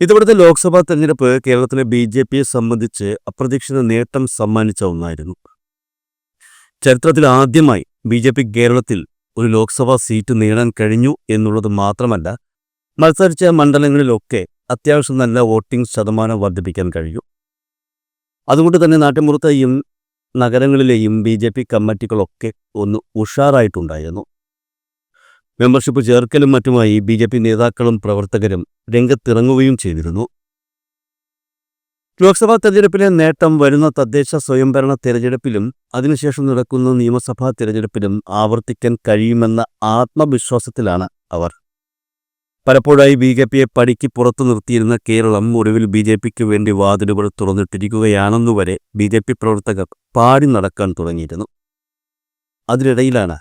ഇത്തവണത്തെ ലോക്സഭാ തെരഞ്ഞെടുപ്പ് കേരളത്തിലെ ബി ജെ പിയെ സംബന്ധിച്ച് അപ്രതീക്ഷിത നേട്ടം സമ്മാനിച്ച ഒന്നായിരുന്നു. ചരിത്രത്തിൽ ആദ്യമായി ബി ജെ പി കേരളത്തിൽ ഒരു ലോക്സഭാ സീറ്റ് നേടാൻ കഴിഞ്ഞു എന്നുള്ളത് മാത്രമല്ല മത്സരിച്ച മണ്ഡലങ്ങളിലൊക്കെ അത്യാവശ്യം നല്ല വോട്ടിംഗ് ശതമാനം വർദ്ധിപ്പിക്കാൻ കഴിയും അതുകൊണ്ട് തന്നെ നാട്ടിൻപുറത്തെയും നഗരങ്ങളിലെയും ബി ജെ പി കമ്മിറ്റികളൊക്കെ ഒന്ന് ഉഷാറായിട്ടുണ്ടായിരുന്നു. മെമ്പർഷിപ്പ് ചേർക്കലും മറ്റുമായി ബി ജെ പി നേതാക്കളും പ്രവർത്തകരും രംഗത്തിറങ്ങുകയും ചെയ്തിരുന്നു. ലോക്സഭാ തെരഞ്ഞെടുപ്പിലെ നേട്ടം വരുന്ന തദ്ദേശ സ്വയംഭരണ തെരഞ്ഞെടുപ്പിലും അതിനുശേഷം നടക്കുന്ന നിയമസഭാ തെരഞ്ഞെടുപ്പിലും ആവർത്തിക്കാൻ കഴിയുമെന്ന ആത്മവിശ്വാസത്തിലാണ് അവർ. പലപ്പോഴായി ബി ജെ പിയെ പടിക്ക് പുറത്തു നിർത്തിയിരുന്ന കേരളം ഒടുവിൽ ബി ജെ പിക്ക് വേണ്ടി വാതിലുകൾ തുറന്നിട്ടിരിക്കുകയാണെന്നുവരെ ബി ജെ പി പ്രവർത്തകർ പാടി നടക്കാൻ തുടങ്ങിയിരുന്നു. അതിനിടയിലാണ്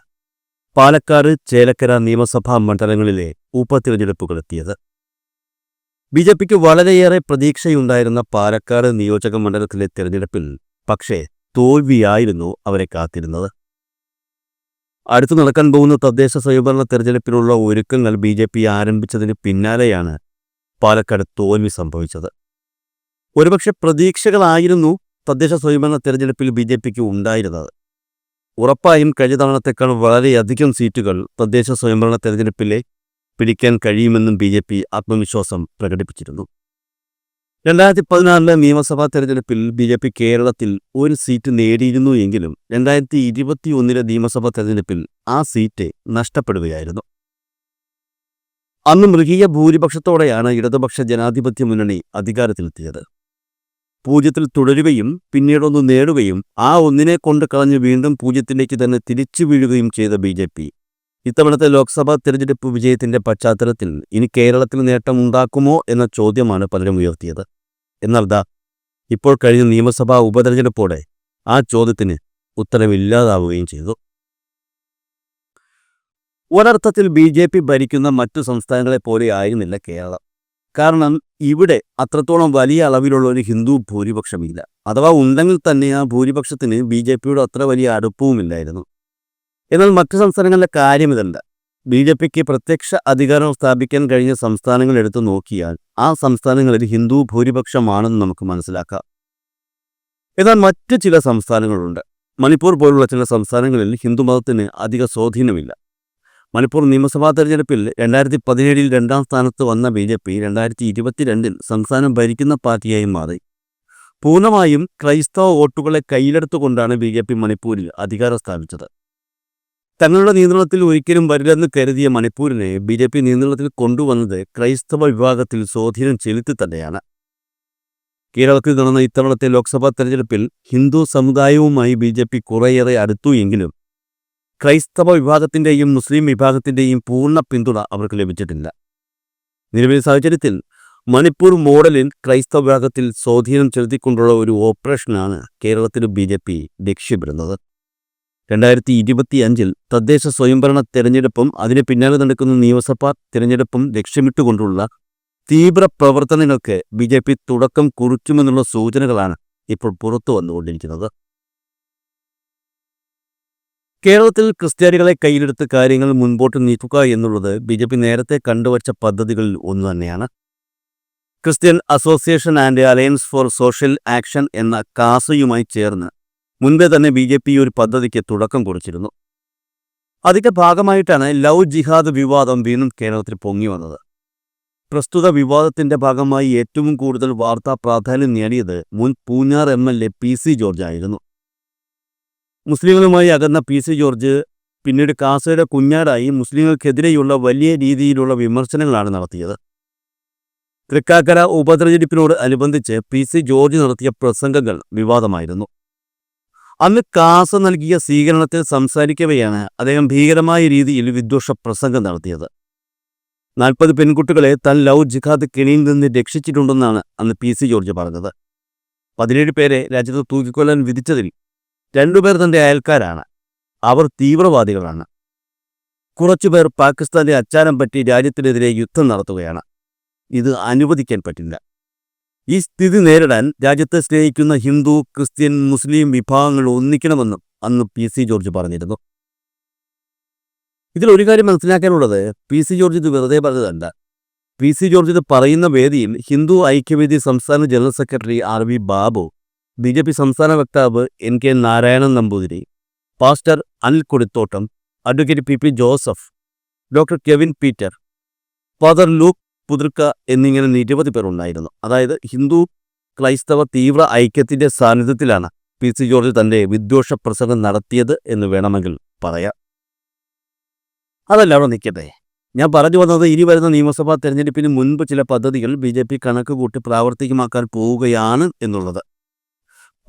പാലക്കാട് ചേലക്കര നിയമസഭാ മണ്ഡലങ്ങളിലെ ഉപതിരഞ്ഞെടുപ്പുകൾ എത്തിയത് ബി ജെ പിക്ക് വളരെയേറെ പ്രതീക്ഷയുണ്ടായിരുന്ന പാലക്കാട് നിയോജക മണ്ഡലത്തിലെ തെരഞ്ഞെടുപ്പിൽ പക്ഷേ തോൽവിയായിരുന്നു അവരെ കാത്തിരുന്നത്. അടുത്തു നടക്കാൻ പോകുന്ന തദ്ദേശ സ്വയംഭരണ തെരഞ്ഞെടുപ്പിനുള്ള ഒരുക്കങ്ങൾ ബി ജെ പി ആരംഭിച്ചതിന് പിന്നാലെയാണ് പാലക്കാട് തോൽവി സംഭവിച്ചത്. ഒരുപക്ഷെ പ്രതീക്ഷകളായിരുന്നു തദ്ദേശ സ്വയംഭരണ തെരഞ്ഞെടുപ്പിൽ ബി ജെ പിക്ക് ഉണ്ടായിരുന്നത്. ഉറപ്പായും കഴിഞ്ഞ തവണത്തേക്കാൾ വളരെയധികം സീറ്റുകൾ തദ്ദേശ സ്വയംഭരണ തെരഞ്ഞെടുപ്പിലെ പിടിക്കാൻ കഴിയുമെന്നും ബി ജെ പി ആത്മവിശ്വാസം പ്രകടിപ്പിച്ചിരുന്നു. രണ്ടായിരത്തി പതിനാറിലെ നിയമസഭാ തെരഞ്ഞെടുപ്പിൽ ബി ജെ പി കേരളത്തിൽ ഒരു സീറ്റ് നേടിയിരുന്നു എങ്കിലും രണ്ടായിരത്തി ഇരുപത്തി ഒന്നിലെ നിയമസഭാ തെരഞ്ഞെടുപ്പിൽ ആ സീറ്റ് നഷ്ടപ്പെടുകയായിരുന്നു. അന്ന് മൃഗീയ ഭൂരിപക്ഷത്തോടെയാണ് ഇടതുപക്ഷ ജനാധിപത്യ മുന്നണി അധികാരത്തിലെത്തിയത്. പൂജ്യത്തിൽ തുടരുകയും പിന്നീടൊന്ന് നേടുകയും ആ ഒന്നിനെ കൊണ്ട് കളഞ്ഞ് വീണ്ടും പൂജ്യത്തിലേക്ക് തന്നെ തിരിച്ചു വീഴുകയും ചെയ്ത ബി ജെ പി. ഇത്തവണത്തെ ലോക്സഭാ തിരഞ്ഞെടുപ്പ് വിജയത്തിന്റെ പശ്ചാത്തലത്തിൽ ഇനി കേരളത്തിൽ നേട്ടമുണ്ടാക്കുമോ എന്ന ചോദ്യമാണ് പലരും ഉയർത്തിയത്. എന്നാൽ ഇപ്പോൾ കഴിഞ്ഞ നിയമസഭാ ഉപതെരഞ്ഞെടുപ്പോടെ ആ ചോദ്യത്തിന് ഉത്തരവില്ലാതാവുകയും ചെയ്തു. ഒരർത്ഥത്തിൽ ബി ജെ പി ഭരിക്കുന്ന മറ്റു സംസ്ഥാനങ്ങളെ പോലെ ആയിരുന്നില്ല കേരളം. കാരണം ഇവിടെ അത്രത്തോളം വലിയ അളവിലുള്ള ഒരു ഹിന്ദു ഭൂരിപക്ഷമില്ല. അഥവാ ഉണ്ടെങ്കിൽ തന്നെ ആ ഭൂരിപക്ഷത്തിന് ബി ജെ പിയുടെ അത്ര വലിയ അടുപ്പവുമില്ലായിരുന്നു എന്നാൽ മറ്റു സംസ്ഥാനങ്ങളിലെ കാര്യം ഇതല്ല. ബി ജെ പിക്ക് പ്രത്യക്ഷ അധികാരം സ്ഥാപിക്കാൻ കഴിഞ്ഞ സംസ്ഥാനങ്ങൾ എടുത്തു നോക്കിയാൽ ആ സംസ്ഥാനങ്ങളിൽ ഹിന്ദു ഭൂരിപക്ഷമാണെന്ന് നമുക്ക് മനസ്സിലാക്കാം. എന്നാൽ മറ്റ് ചില സംസ്ഥാനങ്ങളുണ്ട്. മണിപ്പൂർ പോലുള്ള ചില സംസ്ഥാനങ്ങളിൽ ഹിന്ദുമതത്തിന് അധിക സ്വാധീനമില്ല. മണിപ്പൂർ നിയമസഭാ തെരഞ്ഞെടുപ്പിൽ രണ്ടായിരത്തി പതിനേഴിൽ രണ്ടാം സ്ഥാനത്ത് വന്ന ബി ജെ പി രണ്ടായിരത്തി ഇരുപത്തിരണ്ടിൽ സംസ്ഥാനം ഭരിക്കുന്ന പാർട്ടിയായി മാറി. പൂർണമായും ക്രൈസ്തവ വോട്ടുകളെ കയ്യിലെടുത്തുകൊണ്ടാണ് ബി ജെ പി മണിപ്പൂരിൽ അധികാരം സ്ഥാപിച്ചത്. തങ്ങളുടെ നിയന്ത്രണത്തിൽ ഒരിക്കലും വരില്ലെന്ന് കരുതിയ മണിപ്പൂരിനെ ബി ജെ പി നിയന്ത്രണത്തിൽ കൊണ്ടുവന്നത് ക്രൈസ്തവ വിഭാഗത്തിൽ സ്വാധീനം ചെലുത്തി തന്നെയാണ്. കേരളത്തിൽ നടന്ന ഇത്തവണത്തെ ലോക്സഭാ തെരഞ്ഞെടുപ്പിൽ ഹിന്ദു സമുദായവുമായി ബി ജെ പി കുറേയേറെ അടുത്തു എങ്കിലും ക്രൈസ്തവ വിഭാഗത്തിന്റെയും മുസ്ലിം വിഭാഗത്തിന്റെയും പൂർണ പിന്തുണ അവർക്ക് ലഭിച്ചിട്ടില്ല. നിലവിലെ സാഹചര്യത്തിൽ മണിപ്പൂർ മോഡലിൽ ക്രൈസ്തവ വിഭാഗത്തിൽ സ്വാധീനം ചെലുത്തിക്കൊണ്ടുള്ള ഒരു ഓപ്പറേഷനാണ് കേരളത്തിൽ ബി ജെ പി ലക്ഷ്യമിടുന്നത്. രണ്ടായിരത്തി ഇരുപത്തി അഞ്ചിൽ തദ്ദേശ സ്വയംഭരണ തെരഞ്ഞെടുപ്പും അതിന് പിന്നാലെ നടക്കുന്ന നിയമസഭാ തെരഞ്ഞെടുപ്പും ലക്ഷ്യമിട്ടുകൊണ്ടുള്ള തീവ്ര പ്രവർത്തനങ്ങൾക്ക് ബി ജെ പി തുടക്കം കുറിച്ചുമെന്നുള്ള സൂചനകളാണ് ഇപ്പോൾ പുറത്തു വന്നുകൊണ്ടിരിക്കുന്നത് കേരളത്തിൽ ക്രിസ്ത്യാനികളെ കയ്യിലെടുത്ത് കാര്യങ്ങൾ മുൻപോട്ട് നീക്കുക എന്നുള്ളത് ബി ജെ പി നേരത്തെ കണ്ടുവച്ച പദ്ധതികളിൽ ഒന്ന് തന്നെയാണ്. Christian Association and Alliance for Social Action എന്ന കാസയുമായി ചേർന്ന് മുൻപേ തന്നെ ബി ജെ പി ഒരു പദ്ധതിക്ക് തുടക്കം കുറിച്ചിരുന്നു. അതിന്റെ ഭാഗമായിട്ടാണ് ലവ് ജിഹാദ് വിവാദം വീണ്ടും കേരളത്തിൽ പൊങ്ങി വന്നത്. പ്രസ്തുത വിവാദത്തിന്റെ ഭാഗമായി ഏറ്റവും കൂടുതൽ വാർത്താ പ്രാധാന്യം നേടിയത് മുൻ Poonjar M L A P C George ആയിരുന്നു. മുസ്ലിങ്ങളുമായി അകന്ന പി സി ജോർജ് പിന്നീട് കാസയുടെ കുഞ്ഞാടായി മുസ്ലിങ്ങൾക്കെതിരെയുള്ള വലിയ രീതിയിലുള്ള വിമർശനങ്ങളാണ് നടത്തിയത്. തൃക്കാക്കര ഉപതെരഞ്ഞെടുപ്പിനോട് അനുബന്ധിച്ച് പി സി ജോർജ് നടത്തിയ പ്രസംഗങ്ങൾ വിവാദമായിരുന്നു. അന്ന് കാസ നൽകിയ സ്വീകരണത്തിൽ സംസാരിക്കവെയാണ് അദ്ദേഹം ഭീകരമായ രീതിയിൽ വിദ്വേഷ പ്രസംഗം നടത്തിയത്. നാൽപ്പത് പെൺകുട്ടികളെ താൻ ലവ് ജിഹാദ് കെണിയിൽ നിന്ന് രക്ഷിച്ചിട്ടുണ്ടെന്നാണ് അന്ന് പി സി ജോർജ് പറഞ്ഞത്. പതിനേഴ് പേരെ രാജ്യത്ത് തൂക്കിക്കൊല്ലാൻ വിധിച്ചതിൽ രണ്ടുപേർ തന്റെ അയൽക്കാരാണ്. അവർ തീവ്രവാദികളാണ്. കുറച്ചുപേർ പാകിസ്ഥാന്റെ അച്ചാരം പറ്റി രാജ്യത്തിനെതിരെ യുദ്ധം നടത്തുകയാണ്. ഇത് അനുവദിക്കാൻ പറ്റില്ല. ഈ സ്ഥിതി നേരിടാൻ രാജ്യത്തെ സ്നേഹിക്കുന്ന ഹിന്ദു ക്രിസ്ത്യൻ മുസ്ലിം വിഭാഗങ്ങൾ ഒന്നിക്കണമെന്നും അന്ന് പി സി ജോർജ് പറഞ്ഞിരുന്നു. ഇതിൽ ഒരു കാര്യം മനസ്സിലാക്കാനുള്ളത് പി സി ജോർജ് ഇത് വെറുതെ പറഞ്ഞതല്ല. പി സി ജോർജ് ഇത് പറയുന്ന വേദിയിൽ ഹിന്ദു ഐക്യവേദി സംസ്ഥാന general secretary R V Babu B J P സംസ്ഥാന വക്താവ് N K Narayanan Namboothiri pastor Anil Kodithottam advocate P P Joseph doctor Kevin Peter father Luke Puthrikka എന്നിങ്ങനെ നിരവധി പേർ ഉണ്ടായിരുന്നു. അതായത് ഹിന്ദു ക്രൈസ്തവ തീവ്ര ഐക്യത്തിന്റെ സാന്നിധ്യത്തിലാണ് പി സി ജോർജ് തന്റെ വിദ്വേഷ പ്രസംഗം നടത്തിയത് എന്ന് വേണമെങ്കിൽ പറയാം. അതല്ല അവിടെ നിൽക്കട്ടെ. ഞാൻ പറഞ്ഞു വന്നത് ഇനി വരുന്ന നിയമസഭാ തെരഞ്ഞെടുപ്പിന് മുൻപ് ചില പദ്ധതികൾ ബി ജെ പി കണക്ക് കൂട്ടി പ്രാവർത്തികമാക്കാൻ പോവുകയാണ് എന്നുള്ളത്.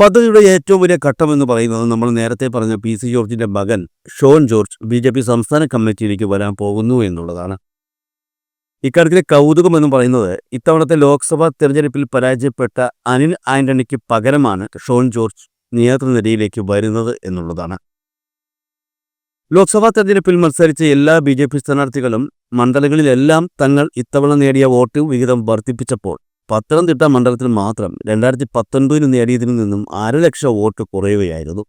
പദ്ധതിയുടെ ഏറ്റവും വലിയ ഘട്ടമെന്ന് പറയുന്നത് നമ്മൾ നേരത്തെ പറഞ്ഞ പി സി ജോർജിന്റെ മകൻ Shone George B J P സംസ്ഥാന കമ്മിറ്റിയിലേക്ക് വരാൻ പോകുന്നു എന്നുള്ളതാണ്. ഇക്കാര്യത്തിലെ കൗതുകം എന്ന് പറയുന്നത് ഇത്തവണത്തെ ലോക്സഭാ തെരഞ്ഞെടുപ്പിൽ പരാജയപ്പെട്ട അനിൽ ആന്റണിക്ക് പകരമാണ് ഷോൺ ജോർജ് നേതൃനിരയിലേക്ക് വരുന്നത് എന്നുള്ളതാണ്. ലോക്സഭാ തെരഞ്ഞെടുപ്പിൽ മത്സരിച്ച എല്ലാ ബി ജെ പി സ്ഥാനാർത്ഥികളും മണ്ഡലങ്ങളിലെല്ലാം തങ്ങൾ ഇത്തവണ നേടിയ വോട്ട് വിഹിതം വർദ്ധിപ്പിച്ചപ്പോൾ പത്തനംതിട്ട മണ്ഡലത്തിൽ മാത്രം രണ്ടായിരത്തി പത്തൊൻപതിന് നേടിയതിൽ നിന്നും അര ലക്ഷം വോട്ട് കുറയുകയായിരുന്നു.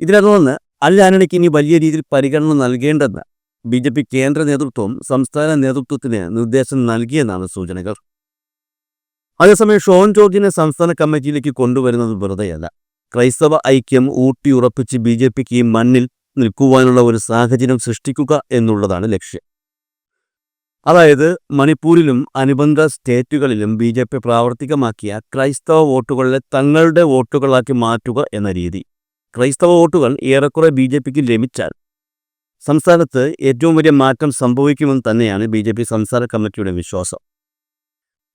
ഇതിനെ തുടർന്ന് ഇനി വലിയ രീതിയിൽ പരിഗണന നൽകേണ്ടെന്ന് ബി ജെ പി കേന്ദ്ര നേതൃത്വം സംസ്ഥാന നേതൃത്വത്തിന് നിർദ്ദേശം നൽകിയെന്നാണ് സൂചനകൾ. അതേസമയം ഷോൺ ജോർജിനെ സംസ്ഥാന കമ്മിറ്റിയിലേക്ക് കൊണ്ടുവരുന്നത് വെറുതെയല്ല. ക്രൈസ്തവ ഐക്യം ഊട്ടിയുറപ്പിച്ച് ബി ജെ പിക്ക് ഈ മണ്ണിൽ നിൽക്കുവാനുള്ള ഒരു സാഹചര്യം സൃഷ്ടിക്കുക എന്നുള്ളതാണ് ലക്ഷ്യം. അതായത് മണിപ്പൂരിലും അനുബന്ധ സ്റ്റേറ്റുകളിലും ബി ജെ പി പ്രാവർത്തികമാക്കിയ ക്രൈസ്തവ വോട്ടുകളെ തങ്ങളുടെ വോട്ടുകളാക്കി മാറ്റുക എന്ന രീതി. ക്രൈസ്തവ വോട്ടുകൾ ഏറെക്കുറെ ബി ജെ പിക്ക് ലഭിച്ചാൽ സംസ്ഥാനത്ത് ഏറ്റവും വലിയ മാറ്റം സംഭവിക്കുമെന്ന് തന്നെയാണ് ബി ജെ പി സംസ്ഥാന കമ്മിറ്റിയുടെ വിശ്വാസം.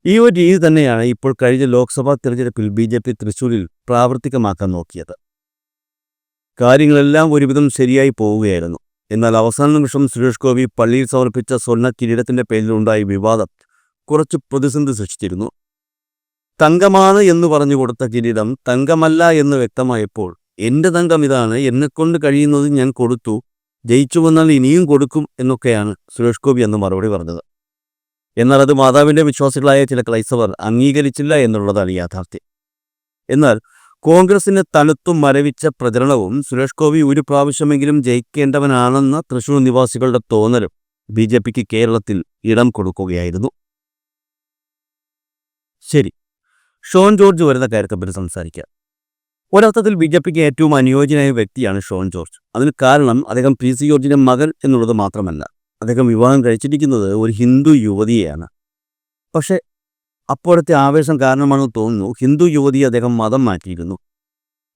ഈ ഒരു രീതി തന്നെയാണ് ഇപ്പോൾ കഴിഞ്ഞ ലോക്സഭാ തിരഞ്ഞെടുപ്പിൽ ബി ജെ പി തൃശൂരിൽ പ്രാവർത്തികമാക്കാൻ നോക്കിയത്. കാര്യങ്ങളെല്ലാം ഒരുവിധം ശരിയായി പോവുകയായിരുന്നു. എന്നാൽ അവസാന നിമിഷം സുരേഷ് ഗോപി പള്ളിയിൽ സമർപ്പിച്ച സ്വർണ കിരീടത്തിന്റെ പേരിലുണ്ടായ വിവാദം കുറച്ച് പ്രതിസന്ധി സൃഷ്ടിച്ചിരുന്നു. തങ്കമാണ് എന്ന് പറഞ്ഞു കൊടുത്ത കിരീടം തങ്കമല്ല എന്ന് വ്യക്തമായപ്പോൾ എന്റെ തങ്കം ഇതാണ് എന്നെക്കൊണ്ട് കഴിയുന്നത് ഞാൻ കൊടുത്തു ജയിച്ചു വന്നാൽ ഇനിയും കൊടുക്കും എന്നൊക്കെയാണ് സുരേഷ് ഗോപി എന്ന് മറുപടി പറഞ്ഞത്. എന്നാൽ അത് മാതാവിന്റെ വിശ്വാസികളായ ചില ക്രൈസ്തവർ അംഗീകരിച്ചില്ല എന്നുള്ളതാണ് യാഥാർത്ഥ്യം. എന്നാൽ കോൺഗ്രസിനെ തണുത്തും മരവിച്ച പ്രചരണവും സുരേഷ് ഗോപി ഒരു പ്രാവശ്യമെങ്കിലും ജയിക്കേണ്ടവനാണെന്ന തൃശൂർ നിവാസികളുടെ തോന്നലും ബി ജെ പിക്ക് കേരളത്തിൽ ഇടം കൊടുക്കുകയായിരുന്നു. ശരി ഷോൺ ജോർജ് വരുന്ന കാര്യത്തെപ്പറ്റി സംസാരിക്കാം. ഒരർത്ഥത്തിൽ ബി ജെ പിക്ക് ഏറ്റവും അനുയോജ്യനായ വ്യക്തിയാണ് ഷോൺ ജോർജ്. അതിന് കാരണം അദ്ദേഹം പി സി ജോർജിന്റെ മകൻ എന്നുള്ളത് മാത്രമല്ല അദ്ദേഹം വിവാഹം കഴിച്ചിരിക്കുന്നത് ഒരു ഹിന്ദു യുവതിയെയാണ്. പക്ഷേ അപ്പോഴത്തെ ആവേശം കാരണമാണെന്ന് തോന്നുന്നു. ഹിന്ദു യുവതി അദ്ദേഹം മതം മാറ്റിയിരുന്നു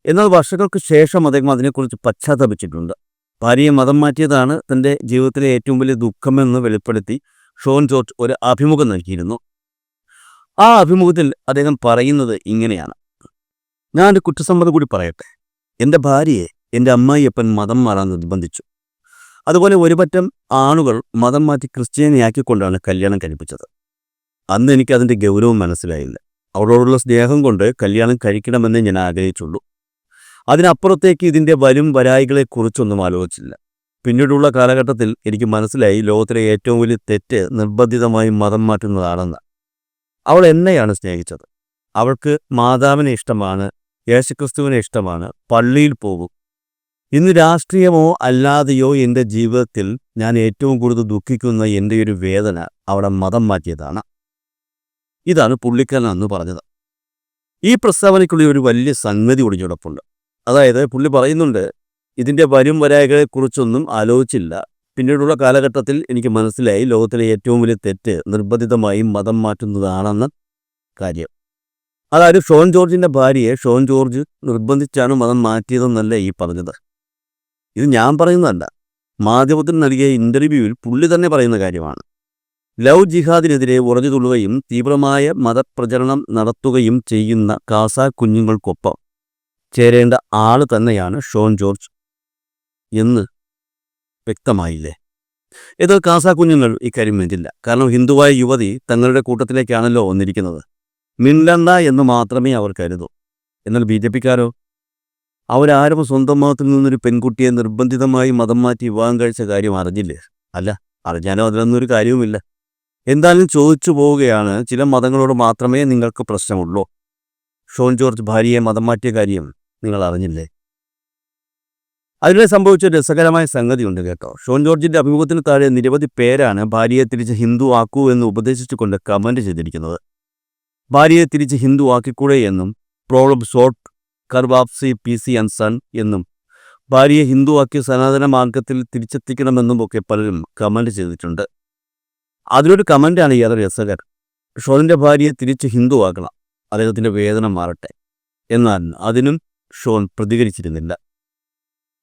എന്നാൽ വർഷങ്ങൾക്ക് ശേഷം അദ്ദേഹം അതിനെക്കുറിച്ച് പശ്ചാത്തപിച്ചിട്ടുണ്ട്. ഭാര്യയെ മതം മാറ്റിയതാണ് തന്റെ ജീവിതത്തിലെ ഏറ്റവും വലിയ ദുഃഖമെന്ന് വെളിപ്പെടുത്തി ഷോൺ ജോർജ് ഒരു അഭിമുഖം നൽകിയിരുന്നു. ആ അഭിമുഖത്തിൽ അദ്ദേഹം പറയുന്നത് ഇങ്ങനെയാണ്. ഞാൻ ഒരു കുറ്റസമ്മതം കൂടി പറയട്ടെ. എന്റെ ഭാര്യയെ എന്റെ അമ്മായിയപ്പൻ മതം മാറാൻ നിർബന്ധിച്ചു. അതുപോലെ ഒരുപറ്റം ആണുകൾ മതം മാറ്റി ക്രിസ്ത്യാനിയാക്കിക്കൊണ്ടാണ് കല്യാണം കഴിപ്പിച്ചത്. അന്ന് എനിക്ക് അതിന്റെ ഗൗരവം മനസ്സിലായില്ല. അവളോടുള്ള സ്നേഹം കൊണ്ട് കല്യാണം കഴിക്കണമെന്ന് ഞാൻ ആഗ്രഹിച്ചുള്ളൂ. അതിനപ്പുറത്തേക്ക് ഇതിന്റെ വരും വരായികളെക്കുറിച്ചൊന്നും ആലോചിച്ചില്ല. പിന്നീടുള്ള കാലഘട്ടത്തിൽ എനിക്ക് മനസ്സിലായി ലോകത്തിലെ ഏറ്റവും വലിയ തെറ്റ് നിർബന്ധിതമായി മതം മാറ്റുന്നതാണെന്ന്. അവൾ എന്നെയാണ് സ്നേഹിച്ചത്. അവൾക്ക് മാതാവിനെ ഇഷ്ടമാണ് യേശുക്രിസ്തുവിനെ ഇഷ്ടമാണ് പള്ളിയിൽ പോകും. ഇന്ന് രാഷ്ട്രീയമോ അല്ലാതെയോ എന്റെ ജീവിതത്തിൽ ഞാൻ ഏറ്റവും കൂടുതൽ ദുഃഖിക്കുന്ന എന്റെ ഒരു വേദന അവിടെ മതം മാറ്റിയതാണ്. ഇതാണ് പുള്ളിക്കാരൻ അന്ന് പറഞ്ഞത്. ഈ പ്രസ്താവനയ്ക്കുള്ളിൽ ഒരു വലിയ സംഗതി ഒടിഞ്ഞുടപ്പുണ്ട് അതായത് പുള്ളി പറയുന്നുണ്ട് ഇതിന്റെ വരും വരായകളെക്കുറിച്ചൊന്നും ആലോചിച്ചില്ല. പിന്നീടുള്ള കാലഘട്ടത്തിൽ എനിക്ക് മനസ്സിലായി ലോകത്തിലെ ഏറ്റവും വലിയ തെറ്റ് നിർബന്ധിതമായി മതം മാറ്റുന്നതാണെന്ന കാര്യം. അതായത് ഷോൺ ജോർജിന്റെ ഭാര്യയെ ഷോൺ ജോർജ് നിർബന്ധിച്ചാണ് മതം മാറ്റിയതെന്നല്ല ഈ പറഞ്ഞത്. ഇത് ഞാൻ പറയുന്നതല്ല. മാധ്യമത്തിന് നൽകിയ ഇന്റർവ്യൂവിൽ പുള്ളി തന്നെ പറയുന്ന കാര്യമാണ്. ലവ് ജിഹാദിനെതിരെ ഉറഞ്ഞു തുള്ളുകയും തീവ്രമായ മതപ്രചരണം നടത്തുകയും ചെയ്യുന്ന കാസ കുഞ്ഞുങ്ങൾക്കൊപ്പം ചേരേണ്ട ആൾ തന്നെയാണ് ഷോൺ ജോർജ് എന്ന് വ്യക്തമായില്ലേ? ഇത് കാസ കുഞ്ഞുങ്ങൾ ഇക്കാര്യം വേണ്ടില്ല കാരണം ഹിന്ദുവായ യുവതി തങ്ങളുടെ കൂട്ടത്തിലേക്കാണല്ലോ വന്നിരിക്കുന്നത്. മിണ്ടണ്ട എന്ന് മാത്രമേ അവർ കരുതൂ. എന്നാൽ ബി ജെ പിക്കാരോ? അവരാരും സ്വന്തം മതത്തിൽ നിന്നൊരു പെൺകുട്ടിയെ നിർബന്ധിതമായി മതം മാറ്റി വിവാഹം കഴിച്ച കാര്യം അറിഞ്ഞില്ലേ? അല്ല അറിഞ്ഞാലോ അതിലൊന്നും ഒരു കാര്യവുമില്ല. എന്തായാലും ചോദിച്ചു പോവുകയാണ്. ചില മതങ്ങളോട് മാത്രമേ നിങ്ങൾക്ക് പ്രശ്നമുള്ളൂ. ഷോൺ ജോർജ് ഭാര്യയെ മതം മാറ്റിയ കാര്യം നിങ്ങൾ അറിഞ്ഞില്ലേ? അതിനെ സംഭവിച്ച രസകരമായ സംഗതിയുണ്ട് കേട്ടോ. ഷോൺ ജോർജിന്റെ അഭിമുഖത്തിന് താഴെ നിരവധി പേരാണ് ഭാര്യയെ തിരിച്ച് ഹിന്ദു ആക്കൂ എന്ന് ഉപദേശിച്ചുകൊണ്ട് കമന്റ് ചെയ്തിരിക്കുന്നത്. ഭാര്യയെ തിരിച്ച് ഹിന്ദു ആക്കിക്കൂടെ എന്നും problem saute കർവാപ്സി P C Anson എന്നും ഭാര്യയെ ഹിന്ദു ആക്കി സനാതന മാർഗത്തിൽ തിരിച്ചെത്തിക്കണമെന്നും ഒക്കെ പലരും കമന്റ് ചെയ്തിട്ടുണ്ട്. അതിലൊരു കമന്റാണ് ഏറെ രസകരം ഷോണിന്റെ ഭാര്യയെ തിരിച്ച് ഹിന്ദു ആക്കണം. അദ്ദേഹത്തിന്റെ വേദന മാറട്ടെ. എന്നാൽ അതിനും ഷോൺ പ്രതികരിച്ചിരുന്നില്ല.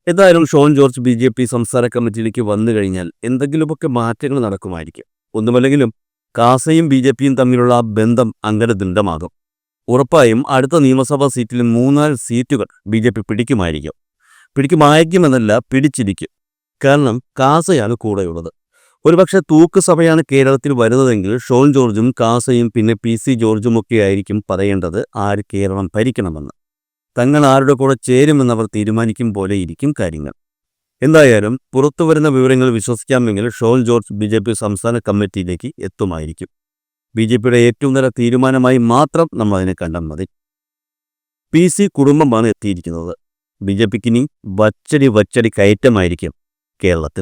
എന്തായാലും Shone George B J P സംസ്ഥാന കമ്മിറ്റിയിലേക്ക് വന്നു കഴിഞ്ഞാൽ എന്തെങ്കിലുമൊക്കെ മാറ്റങ്ങൾ നടക്കുമായിരിക്കും. ഒന്നുമല്ലെങ്കിലും കാസയും ബി ജെ പിയും തമ്മിലുള്ള ആ ബന്ധം അങ്ങനെ ദൃഢമാകും. ഉറപ്പായും അടുത്ത നിയമസഭാ സീറ്റിൽ മൂന്നാൽ സീറ്റുകൾ ബി ജെ പി പിടിക്കുമായിരിക്കും. പിടിക്കുമായിരിക്കുമെന്നല്ല പിടിച്ചിരിക്കും. കാരണം കാസയാണ് കൂടെയുള്ളത്. ഒരുപക്ഷെ തൂക്ക് സഭയാണ് കേരളത്തിൽ വരുന്നതെങ്കിൽ ഷോൺ ജോർജും കാസയും പിന്നെ പി സി ജോർജും ഒക്കെ ആയിരിക്കും പറയേണ്ടത് ആര് കേരളം ഭരിക്കണമെന്ന്. തങ്ങൾ ആരുടെ കൂടെ ചേരുമെന്നവർ തീരുമാനിക്കും പോലെ ഇരിക്കും കാര്യങ്ങൾ. എന്തായാലും പുറത്തു വരുന്ന വിവരങ്ങൾ വിശ്വസിക്കാമെങ്കിൽ Shone George B J P സംസ്ഥാന കമ്മിറ്റിയിലേക്ക് എത്തുമായിരിക്കും. ബി ജെ പിയുടെ ഏറ്റവും നല്ല തീരുമാനമായി മാത്രം നമ്മൾ അതിനെ കണ്ടാൽ മതി. പി സി കുടുംബമാണ് എത്തിയിരിക്കുന്നത്. ബി ജെ പിക്ക് ഇനി വച്ചടി വച്ചടി കയറ്റമായിരിക്കും കേരളത്തിൽ.